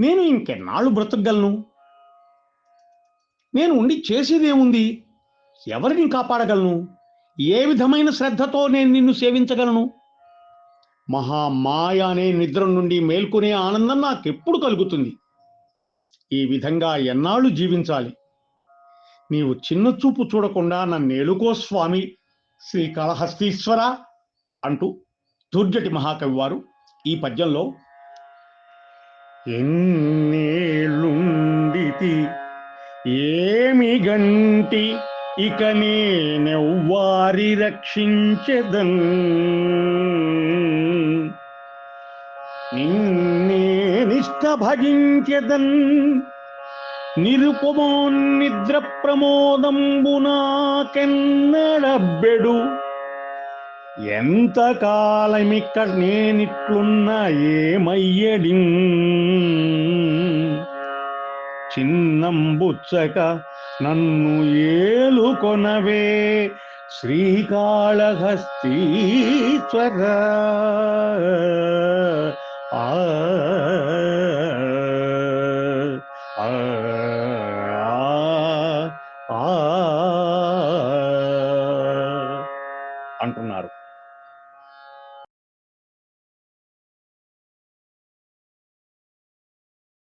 నేను ఇంకెన్నాళ్ళు బ్రతకగలను? నేను ఉండి చేసేదేముంది? ఎవరిని కాపాడగలను? ఏ విధమైన శ్రద్ధతో నేను నిన్ను సేవించగలను? మహామాయ అనే నిద్ర నుండి మేల్కొనే ఆనందం నాకెప్పుడు కలుగుతుంది? ఈ విధంగా ఎన్నాళ్ళు జీవించాలి? నీవు చిన్న చూపు చూడకుండా నన్నేలుకో స్వామి శ్రీకాళహస్తీశ్వర అంటూ దుర్జటి మహాకవి వారు ఈ పద్యంలో ఎన్నేళ్ళుండితి? ఏమి గంటి ఇక నేనెవ్వారి రక్షించదన్? నిన్నే నిష్ట భజించెదన్? నిరుపమోన్నిద్ర ప్రమోదంబునాకెన్నడబ్బెడు ఎంత కాలమీటర్ నేనిట్లున్నా ఏమయ్యడి చిన్నంబుచ్చక నన్ను ఏలుకొనవే శ్రీకాళహస్తీశ్వర ఆ. అంటున్నారు.